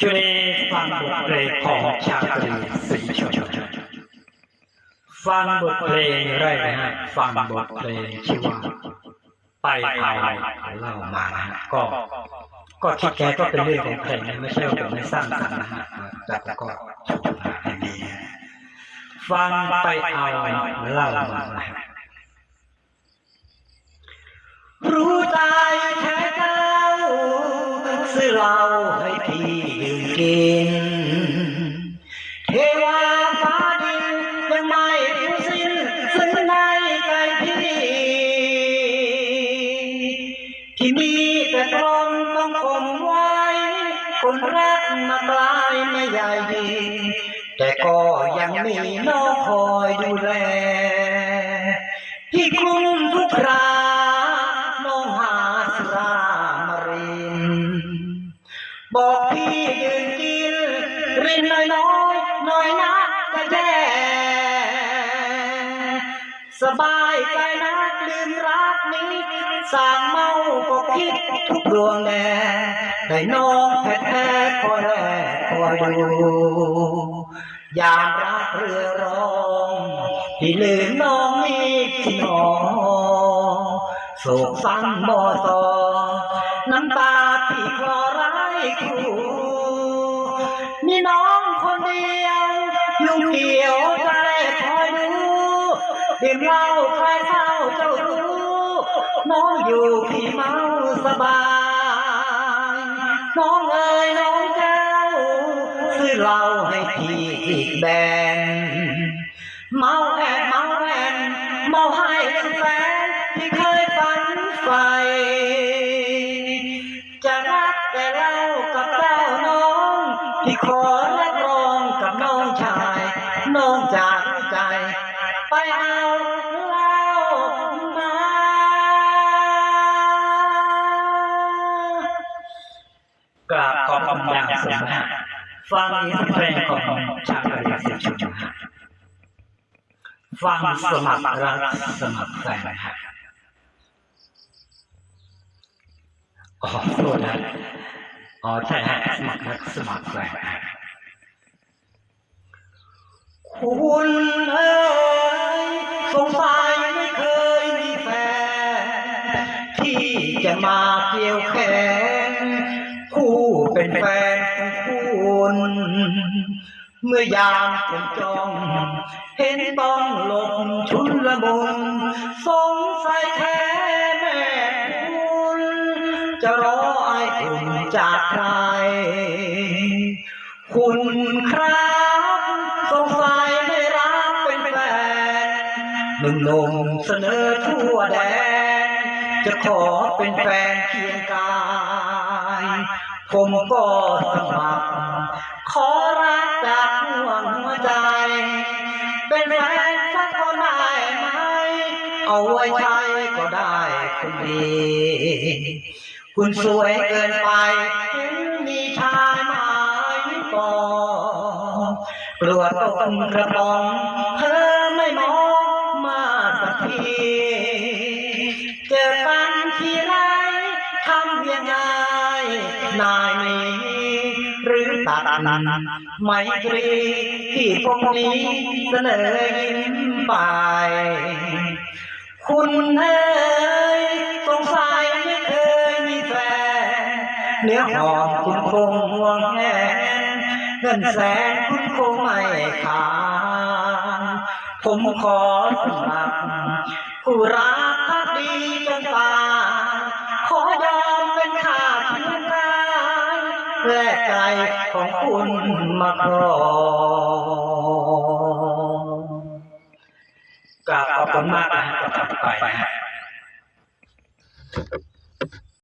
ช่วยฟังบทเพลงของชาตรีศรีชนฟังบทเพลงแรนะฮะฟังบทเพลงชื่อว่าไปเอาเล่ามานะก็ ก็คิดแกก็เป็นเรื่องของเพลงนะไม่ใช่ว่าผมไม่สร้างสรรค์นะฮะแต่ก็ชมมาอย่างนี้ฟังไปเอาเล่ามานะรู้ ที่มีแต่ตรมต้องคงไว้ คนรักมากลายไม่ใหญ่ดีแต่ก็ยังมีน้องคอยดูแล สบายใจนักลืมรักนี้สร้างเมาก็คิดทุกดวงแน่แต่น้องแท้ๆคอยแลคอยดูยามรักเรือร้องที่ลืมน้องมีที่นอนโศกสังบ่อซอน้ำตาที่คลอร้ายคู่มีน้องคนเดียวยุ่งเกี่ยว ดื่มเหล้าใครเศร้าเจ้ารู้น้องอยู่พี่เมาสบาย น้องเอ๋ยน้องแก้วซื้อเหล้าให้พี่อีกแบนเมาแอนเมาแอนเมาให้เป็นแฟนที่เคยฝันใฝ่จะรักแต่เล่ากับเจ้าน้องที่ขอรับรองกับน้องชาย น้องจากใจไปเอา กราบขอบคุณอย่างสูงฟังอินเพลงของชาวไทยเสียงชุมฟังสมัครรักสมัครแฟนฮะอ๋อโทษนะอ๋อใช่ฮะสมัครรักสมัครแฟนคุณเอ๋ยสงสัยไม่เคยมีแฟนที่จะมาเกี่ยวแขน เป็นแฟนของคุณเมื่อยามคนจ้อง เห็นต้องหลบชุนละมุนสงสัยแท้แม่คุณจะรอไอ้คุณจากใคร คุณครับสงสัยไม่รักเป็นแฟนหนุ่มหนุ่มเสนอทั่วแดนจะขอเป็นแฟนเคียงกาย ผมก็สมัครขอรักจากห่วงหัวใจ เป็นแฟนสักคนได้ไหม เอาไว้ใช้ก็ได้คนดี คุณสวยเกินไปเห็นมีชายหมายปองกลัวตกกระปอง เธอไม่มองมาสักที นายนี้หรือตัดไม่ตรีที่พวกนี้เสนอยิ้มไป คุณเอ๋ยสงสัยไม่เคยมีแฟนเนื้อหอมคุณคงห่วงแหนเงินแสนคุณคงไม่ขาดผมขอสมัครผู้รัก แลกใจของคุณมาครองกราบขอบคุณมากนะฮะก็ทำไปนะ